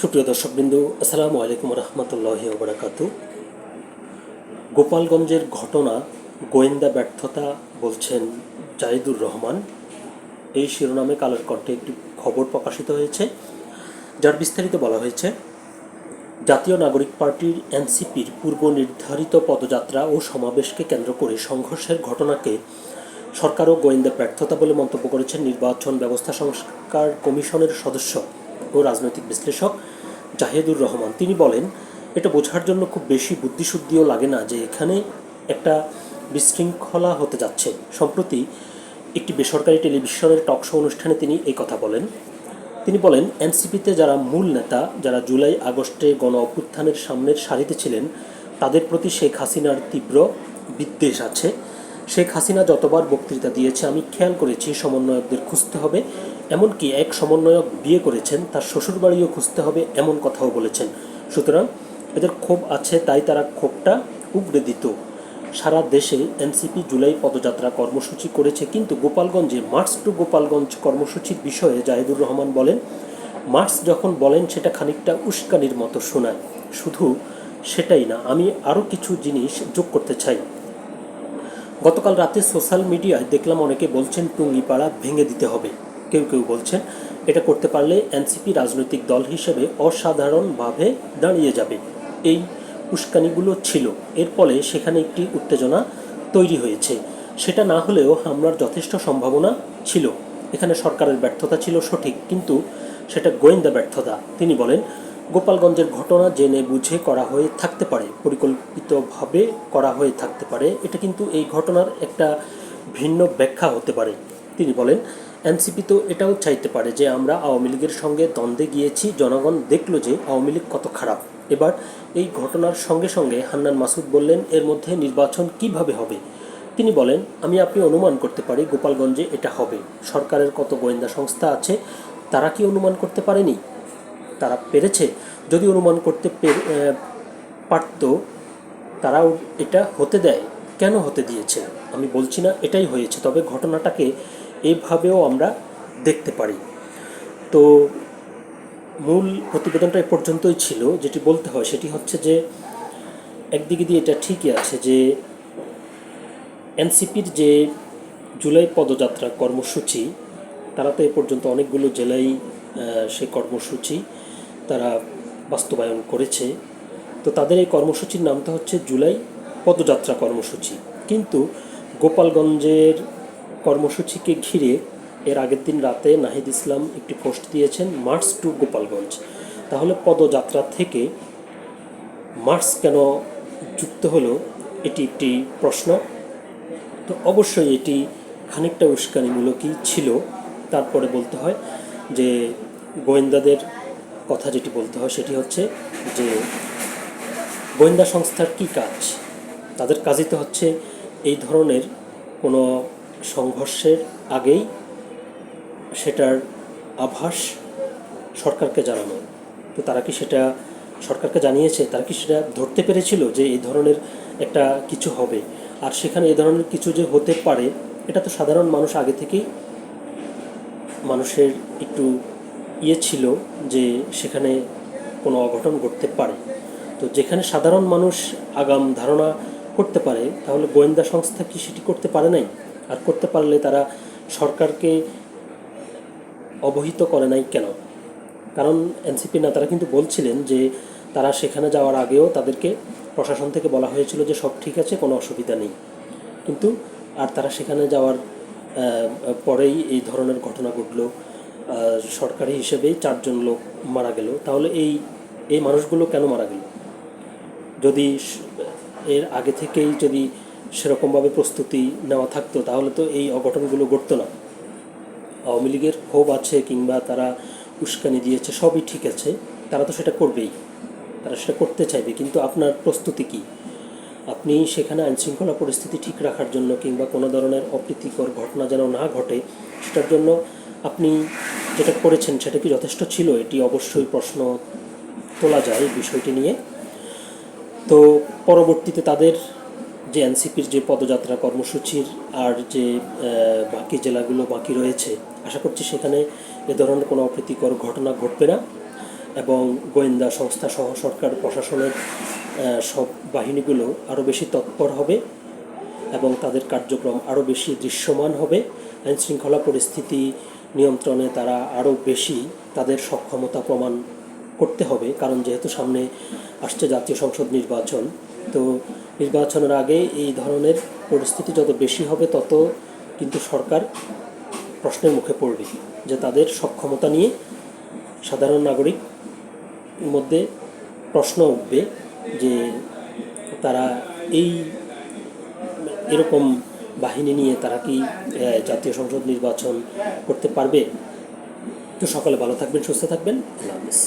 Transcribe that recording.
সুপ্রিয় দর্শকবৃন্দু, আসসালামু আলাইকুম রহমতুল্লাহি ওবরাকাত। গোপালগঞ্জের ঘটনা, গোয়েন্দা ব্যর্থতা বলছেন জাহিদুর রহমান। এই শিরোনামে কালের কণ্ঠে একটি খবর প্রকাশিত হয়েছে, যার বিস্তারিত বলা হয়েছে, জাতীয় নাগরিক পার্টির এনসিপির পূর্ব নির্ধারিত পদযাত্রা ও সমাবেশকে কেন্দ্র করে সংঘর্ষের ঘটনাকে সরকার ও গোয়েন্দা ব্যর্থতা বলে মন্তব্য করেছেন নির্বাচন ব্যবস্থা সংস্কার কমিশনের সদস্য ও রাজনৈতিক বিশ্লেষক জাহেদুর রহমান। তিনি বলেন, এটা বোঝার জন্য খুব বেশি বুদ্ধিশুদ্ধিও লাগে না যে এখানে একটা বিশৃঙ্খলা হতে যাচ্ছে। সম্প্রতি একটি বেসরকারি টেলিভিশনের টকশো অনুষ্ঠানে তিনি এই কথা বলেন। তিনি বলেন, এনসিপিতে যারা মূল নেতা, যারা জুলাই আগস্টে গণ অভ্যুত্থানের সামনের সারিতে ছিলেন, তাদের প্রতি শেখ হাসিনার তীব্র বিদ্বেষ আছে। শেখ হাসিনা যতবার বক্তৃতা দিয়েছে, আমি খেয়াল করেছি সমন্বয়কদের খুঁজতে হবে। এমনকি এক সমন্বয়ক বিয়ে করেছেন, তার শ্বশুরবাড়িও খুঁজতে হবে এমন কথাও বলেছেন। সুতরাং এদের ক্ষোভ আছে, তাই তারা ক্ষোভটা উগড়ে দিত। সারা দেশে এনসিপি জুলাই পদযাত্রা কর্মসূচি করেছে, কিন্তু গোপালগঞ্জে মার্চ টু গোপালগঞ্জ কর্মসূচির বিষয়ে জাহিদুর রহমান বলেন, মার্চ যখন বলেন, সেটা খানিকটা উস্কানির মতো শোনায়। শুধু সেটাই না, আমি আরও কিছু জিনিস যোগ করতে চাই। গতকাল রাতে সোশ্যাল মিডিয়ায় দেখলাম অনেকে বলছেন, টুঙ্গিপাড়া ভেঙে দিতে হবে। কেউ কেউ বলছেন, এটা করতে পারলে এনসিপি রাজনৈতিক দল হিসেবে অসাধারণভাবে দাঁড়িয়ে যাবে। এই উস্কানিগুলো ছিল। এর ফলে সেখানে একটি উত্তেজনা তৈরি হয়েছে। সেটা না হলেও হামলার যথেষ্ট সম্ভাবনা ছিল। এখানে সরকারের ব্যর্থতা ছিল সঠিক, কিন্তু সেটা গোয়েন্দা ব্যর্থতা। তিনি বলেন, গোপালগঞ্জের ঘটনা জেনে বুঝে করা হয়ে থাকতে পারে, পরিকল্পিতভাবে করা হয়ে থাকতে পারে। এটা কিন্তু এই ঘটনার একটা ভিন্ন ব্যাখ্যা হতে পারে। তিনি বলেন এনসিপি তো এটাও চাইতে পারে যে আমরা আওয়ামী লীগের সঙ্গে দ্বন্দ্বে গিয়েছি, জনগণ দেখল যে আওয়ামী লীগ কত খারাপ। এবার এই ঘটনার সঙ্গে সঙ্গে হান্নান মাসুদ বললেন, এর মধ্যে নির্বাচন কীভাবে হবে? তিনি বলেন, আমি আপনি অনুমান করতে পারি গোপালগঞ্জে এটা হবে। সরকারের কত গোয়েন্দা সংস্থা আছে, তারা কি অনুমান করতে পারেনি? তারা পেরেছে। যদি অনুমান করতে পারতো তারাও এটা হতে দেয়। কেন হতে দিয়েছে? আমি বলছি না, এটাই হয়েছে। তবে ঘটনাটাকে এইভাবেও আমরা দেখতে পারি। তো মূল প্রতিবেদনটা এ পর্যন্তই ছিল। যেটি বলতে হয় সেটি হচ্ছে যে একদিকে দিয়ে এটা ঠিকই আছে যে এনসিপির যে জুলাই পদযাত্রা কর্মসূচি তারা তো এ পর্যন্ত অনেকগুলো আহ, সেই কর্মসূচি তারা বাস্তবায়ন করেছে। তো তাদের এই কর্মসূচির নামটা হচ্ছে জুলাই পদযাত্রা কর্মসূচি। কিন্তু গোপালগঞ্জের কর্মসূচিকে ঘিরে এর আগের দিন রাতে নাহিদ ইসলাম একটি পোস্ট দিয়েছেন, মার্চ টু গোপালগঞ্জ। তাহলে পদযাত্রা থেকে মার্চ কেন যুক্ত হলো, এটি একটি প্রশ্ন। তো অবশ্যই এটি খানিকটা উস্কানিমূলকই ছিল। তারপরে বলতে হয় যে গোয়েন্দাদের কথা যেটি বলতে হয় সেটি হচ্ছে যে গোয়েন্দা সংস্থার কি কাজ? তাদের কাজই তো হচ্ছে এই ধরনের কোনো সংঘর্ষের আগেই সেটার আভাস সরকারকে জানানো। তো তারা কি সেটা সরকারকে জানিয়েছে? তারা কি সেটা ধরতে পেরেছিল যে এই ধরনের একটা কিছু হবে? আর সেখানে এই ধরনের কিছু যে হতে পারে, এটা তো সাধারণ মানুষ আগে থেকেই মানুষের একটু ইয়ে ছিল যে সেখানে কোনো অঘটন ঘটতে পারে। তো যেখানে সাধারণ মানুষ আগাম ধারণা করতে পারে, তাহলে গোয়েন্দা সংস্থা কি সেটি করতে পারে নাই? আর করতে পারলে তারা সরকারকে অবহিত করে নাই কেন? কারণ এনসিপি নেতারা কিন্তু বলছিলেন যে তারা সেখানে যাওয়ার আগেও তাদেরকে প্রশাসন থেকে বলা হয়েছিল যে সব ঠিক আছে, কোনো অসুবিধা নেই। কিন্তু আর তারা সেখানে যাওয়ার পরেই এই ধরনের ঘটনা ঘটলো। সরকারি হিসেবেই চারজন লোক মারা গেল। তাহলে এই এই মানুষগুলো কেন মারা গেল? যদি এর আগে থেকেই যদি সেরকমভাবে প্রস্তুতি নেওয়া থাকতো, তাহলে তো এই অঘটনগুলো ঘটতো না। আওয়ামী লীগের ক্ষোভ আছে কিংবা তারা উস্কানি দিয়েছে, সবই ঠিক আছে, তারা তো সেটা করবেই, তারা সেটা করতে চাইবে, কিন্তু আপনার প্রস্তুতি কি? আপনি সেখানে আইনশৃঙ্খলা পরিস্থিতি ঠিক রাখার জন্য কিংবা কোনো ধরনের অপ্রীতিকর ঘটনা যেন না ঘটে, সেটার জন্য আপনি যেটা করেছেন সেটা কি যথেষ্ট ছিল? এটি অবশ্যই প্রশ্ন তোলা যায় বিষয়টি নিয়ে। তো পরবর্তীতে তাদের যে এনসিপির যে পদযাত্রা কর্মসূচির আর যে বাকি জেলাগুলো বাকি রয়েছে, আশা করছি সেখানে এ ধরনের কোনো অপ্রীতিকর ঘটনা ঘটবে না এবং গোয়েন্দা সংস্থা সহ সরকার, প্রশাসনের সব বাহিনীগুলো আরও বেশি তৎপর হবে এবং তাদের কার্যক্রম আরও বেশি দৃশ্যমান হবে। আইন শৃঙ্খলা পরিস্থিতি নিয়ন্ত্রণে তারা আরও বেশি তাদের সক্ষমতা প্রমাণ করতে হবে, কারণ যেহেতু সামনে আসছে জাতীয় সংসদ নির্বাচন তো নির্বাচনের আগে এই ধরনের পরিস্থিতি যত বেশি হবে, তত কিন্তু সরকার প্রশ্নের মুখে পড়বে যে তাদের সক্ষমতা নিয়ে সাধারণ নাগরিক মধ্যে প্রশ্ন উঠবে যে তারা এই এরকম বাহিনী নিয়ে তারা কি জাতীয় সংসদ নির্বাচন করতে পারবে? তো সকালে ভালো থাকবেন, সুস্থ থাকবেন। আল্লাহ হাফিজ।